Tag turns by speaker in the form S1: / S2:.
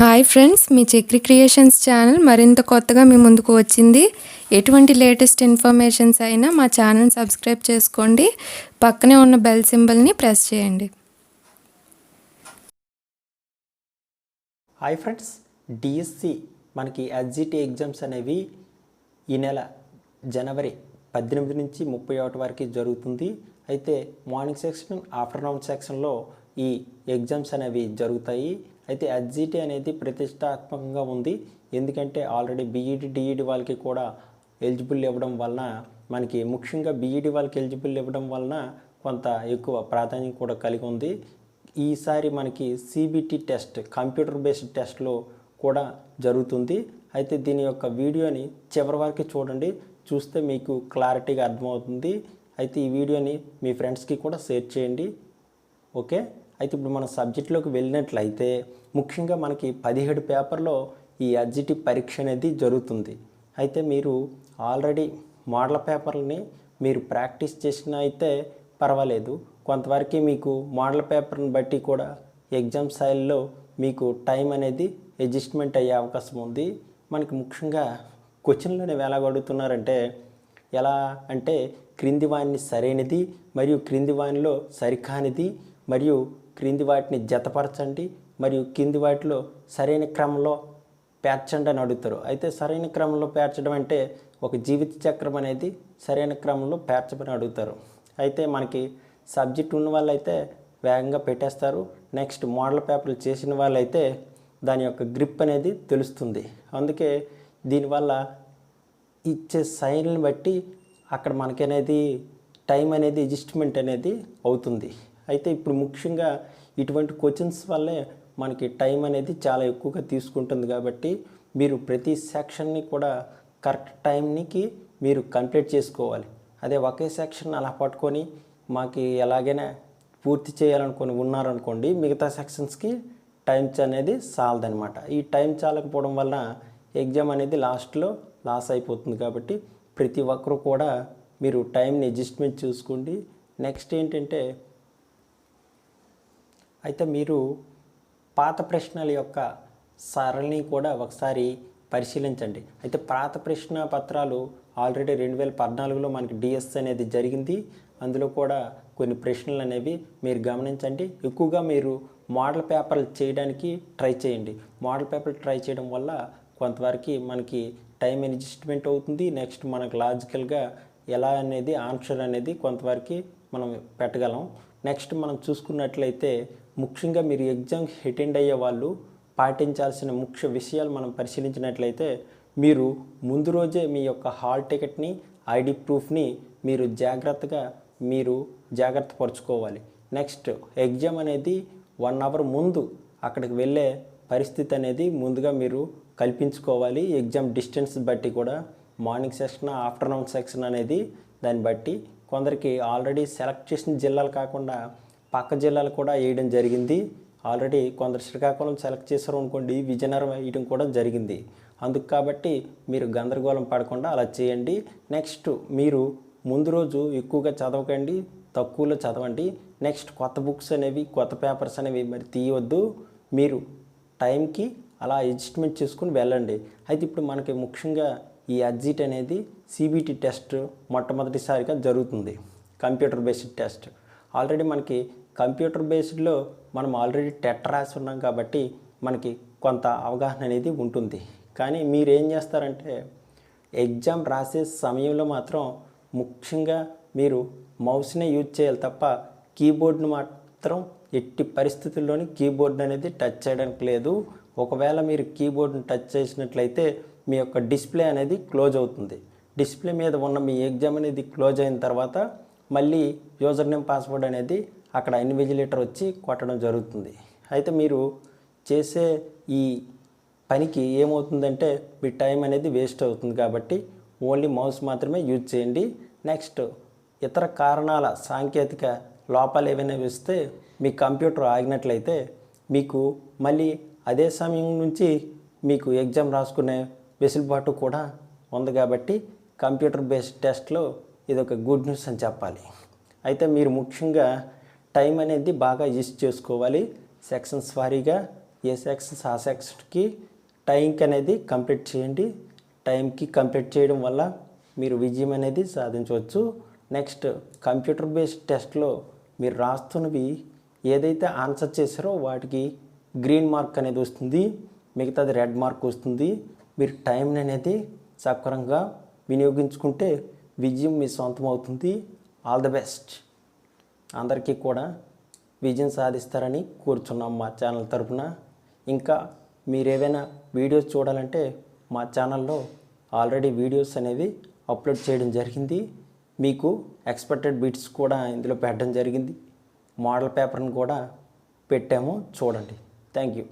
S1: Hi friends మీ Chakri creations channel మరింత కొత్తగా మీ ముందుకు వచ్చింది. ఎటువంటి లేటెస్ట్ ఇన్ఫర్మేషన్స్ అయినా మా ఛానల్ సబ్స్క్రైబ్ చేసుకోండి. పక్కనే ఉన్న బెల్ సింబల్ని ప్రెస్ చేయండి.
S2: హాయ్ ఫ్రెండ్స్ డిఎస్సి మనకి ఎస్జిటి ఎగ్జామ్స్ అనేవి ఈ నెల జనవరి పద్దెనిమిది నుంచి ముప్పై ఒకటి వరకు జరుగుతుంది. అయితే మార్నింగ్ సెక్షన్ ఆఫ్టర్నూన్ సెక్షన్లో ఈ ఎగ్జామ్స్ అనేవి జరుగుతాయి. అయితే ఎస్జిటి అనేది ప్రతిష్టాత్మకంగా ఉంది. ఎందుకంటే ఆల్రెడీ బీఈడి డిఈడి వాళ్ళకి కూడా ఎలిజిబుల్ ఇవ్వడం వలన మనకి ముఖ్యంగా బీఈడి వాళ్ళకి ఎలిజిబుల్ ఇవ్వడం వలన కొంత ఎక్కువ ప్రాధాన్యం కూడా కలిగి ఉంది. ఈసారి మనకి సిబిటి టెస్ట్ కంప్యూటర్ బేస్డ్ టెస్ట్లో కూడా జరుగుతుంది. అయితే దీని యొక్క వీడియోని చివరి వరకు చూడండి. చూస్తే మీకు క్లారిటీగా అర్థమవుతుంది. అయితే ఈ వీడియోని మీ ఫ్రెండ్స్కి కూడా షేర్ చేయండి. ఓకే? అయితే ఇప్పుడు మన సబ్జెక్టులోకి వెళ్ళినట్లయితే ముఖ్యంగా మనకి పదిహేడు పేపర్లో ఈ అడ్జిటి పరీక్ష అనేది జరుగుతుంది. అయితే మీరు ఆల్రెడీ మోడల్ పేపర్ని మీరు ప్రాక్టీస్ చేసిన అయితే పర్వాలేదు. కొంతవరకు మీకు మోడల్ పేపర్ని బట్టి కూడా ఎగ్జామ్ స్థాయిల్లో మీకు టైం అనేది అడ్జస్ట్మెంట్ అయ్యే అవకాశం ఉంది. మనకి ముఖ్యంగా క్వశ్చన్లను ఎలా అడుగుతున్నారంటే ఎలా అంటే క్రింది వాణిని సరైనది మరియు క్రింది వానిలో సరికానిది మరియు క్రింది వాటిని జతపరచండి మరియు కింది వాటిలో సరైన క్రమంలో పేర్చండి అని అడుగుతారు. అయితే సరైన క్రమంలో పేర్చడం అంటే ఒక జీవిత చక్రం అనేది సరైన క్రమంలో పేర్చమని అడుగుతారు. అయితే మనకి సబ్జెక్ట్ ఉన్న వాళ్ళైతే వేగంగా పెట్టేస్తారు. నెక్స్ట్ మోడల్ పేపర్లు చేసిన వాళ్ళైతే దాని యొక్క గ్రిప్ అనేది తెలుస్తుంది. అందుకే దీనివల్ల ఇచ్చే సైన్ని బట్టి అక్కడ మనకనేది టైం అనేది అడ్జస్ట్మెంట్ అనేది అవుతుంది. అయితే ఇప్పుడు ముఖ్యంగా ఇటువంటి క్వశ్చన్స్ వల్లే మనకి టైం అనేది చాలా ఎక్కువగా తీసుకుంటుంది కాబట్టి మీరు ప్రతి సెక్షన్ని కూడా కరెక్ట్ టైంకి మీరు కంప్లీట్ చేసుకోవాలి. అదే ఒకే సెక్షన్ అలా పట్టుకొని మాకు ఎలాగైనా పూర్తి చేయాలనుకొని ఉన్నారనుకోండి మిగతా సెక్షన్స్కి టైమ్స్ అనేది చాలదనమాట ఈ టైం చాలకపోవడం వలన ఎగ్జామ్ అనేది లాస్ట్లో లాస్ అయిపోతుంది కాబట్టి ప్రతి ఒక్కరు కూడా మీరు టైంని అడ్జస్ట్మెంట్ చూసుకోండి. నెక్స్ట్ ఏంటంటే అయితే మీరు పాత ప్రశ్నల యొక్క సరళిని కూడా ఒకసారి పరిశీలించండి. అయితే పాత ప్రశ్న పత్రాలు ఆల్రెడీ రెండు వేల పద్నాలుగులో మనకి డిఎస్ అనేది జరిగింది. అందులో కూడా కొన్ని ప్రశ్నలు అనేవి మీరు గమనించండి. ఎక్కువగా మీరు మోడల్ పేపర్లు చేయడానికి ట్రై చేయండి. మోడల్ పేపర్లు ట్రై చేయడం వల్ల కొంతవరకు మనకి టైం అడ్జస్ట్మెంట్ అవుతుంది. నెక్స్ట్ మనకు లాజికల్గా ఎలా అనేది ఆన్సర్ అనేది కొంతవరకు మనం పెట్టగలం. నెక్స్ట్ మనం చూసుకున్నట్లయితే ముఖ్యంగా మీరు ఎగ్జామ్కి అటెండ్ అయ్యే వాళ్ళు పాటించాల్సిన ముఖ్య విషయాలు మనం పరిశీలించినట్లయితే మీరు ముందు రోజే మీ యొక్క హాల్ టికెట్ని ఐడి ప్రూఫ్ని మీరు జాగ్రత్తగా మీరు జాగ్రత్త పరుచుకోవాలి. నెక్స్ట్ ఎగ్జామ్ అనేది వన్ అవర్ ముందు అక్కడికి వెళ్ళే పరిస్థితి అనేది ముందుగా మీరు కల్పించుకోవాలి. ఎగ్జామ్ డిస్టెన్స్ బట్టి కూడా మార్నింగ్ సెక్షన్ ఆఫ్టర్నూన్ సెక్షన్ అనేది దాన్ని బట్టి కొందరికి ఆల్రెడీ సెలెక్ట్ చేసిన జిల్లాలు కాకుండా పక్క జిల్లాలు కూడా వేయడం జరిగింది. ఆల్రెడీ కొందరు శ్రీకాకుళం సెలెక్ట్ చేశారు అనుకోండి విజయనగరం వేయడం కూడా జరిగింది. అందుకు కాబట్టి మీరు గందరగోళం పడకుండా అలా చేయండి. నెక్స్ట్ మీరు ముందు రోజు ఎక్కువగా చదవకండి తక్కువలో చదవండి. నెక్స్ట్ కొత్త బుక్స్ అనేవి కొత్త పేపర్స్ అనేవి మరి తీయవద్దు మీరు టైంకి అలా అడ్జస్ట్మెంట్ చేసుకుని వెళ్ళండి. అయితే ఇప్పుడు మనకి ముఖ్యంగా ఈ అడ్జిట్ అనేది సిబిటి టెస్ట్ మొట్టమొదటిసారిగా జరుగుతుంది. కంప్యూటర్ బేస్డ్ టెస్ట్ ఆల్రెడీ మనకి కంప్యూటర్ బేస్డ్లో మనం ఆల్రెడీ టెట్ రాసి ఉన్నాం కాబట్టి మనకి కొంత అవగాహన అనేది ఉంటుంది. కానీ మీరు ఏం చేస్తారంటే ఎగ్జామ్ రాసే సమయంలో మాత్రం ముఖ్యంగా మీరు మౌస్నే యూజ్ చేయాలి తప్ప కీబోర్డ్ను మాత్రం ఎట్టి పరిస్థితుల్లోని కీబోర్డ్ అనేది టచ్ చేయడానికి లేదు. ఒకవేళ మీరు కీబోర్డ్ని టచ్ చేసినట్లయితే మీ యొక్క డిస్ప్లే అనేది క్లోజ్ అవుతుంది. డిస్ప్లే మీద ఉన్న మీ ఎగ్జామ్ అనేది క్లోజ్ అయిన తర్వాత మళ్ళీ యూజర్ నేమ్ పాస్వర్డ్ అనేది అక్కడ ఇన్విజిలేటర్ వచ్చి కొట్టడం జరుగుతుంది. అయితే మీరు చేసే ఈ పనికి ఏమవుతుందంటే మీ టైం అనేది వేస్ట్ అవుతుంది కాబట్టి ఓన్లీ మౌస్ మాత్రమే యూజ్ చేయండి. నెక్స్ట్ ఇతర కారణాల సాంకేతిక లోపాలు ఏవైనా వస్తే మీ కంప్యూటర్ ఆగినట్లయితే మీకు మళ్ళీ అదే సమయం నుంచి మీకు ఎగ్జామ్ రాసుకునే వెసులుబాటు కూడా ఉంది కాబట్టి కంప్యూటర్ బేస్డ్ టెస్ట్లో ఇది ఒక గుడ్ న్యూస్ అని చెప్పాలి. అయితే మీరు ముఖ్యంగా టైం అనేది బాగా యూజ్ చేసుకోవాలి. సెక్షన్స్ వారీగా ఏ సెక్షన్స్ ఆ సెక్షన్కి టైంకి అనేది కంప్లీట్ చేయండి. టైంకి కంప్లీట్ చేయడం వల్ల మీరు విజయం అనేది సాధించవచ్చు. నెక్స్ట్ కంప్యూటర్ బేస్డ్ టెస్ట్లో మీరు రాస్తున్నవి ఏదైతే ఆన్సర్ చేశారో వాటికి గ్రీన్ మార్క్ అనేది వస్తుంది. మిగతాది రెడ్ మార్క్ వస్తుంది. మీరు టైంని అనేది సక్రమంగా వినియోగించుకుంటే విజయం మీ సొంతం అవుతుంది. All the best. అందరికీ కూడా విజయం సాధిస్తారని కోరుచున్నాం మా ఛానల్ తరఫున ఇంకా మీరు వీడియోస్ చూడాలంటే మా ఛానల్లో ఆల్రెడీ వీడియోస్ అనేవి అప్లోడ్ చేయడం జరిగింది. మీకు ఎక్స్పెక్టెడ్ బిట్స్ కూడా ఇందులో పెట్టడం జరిగింది. మోడల్ పేపర్ని కూడా పెట్టాము. చూడండి. Thank you.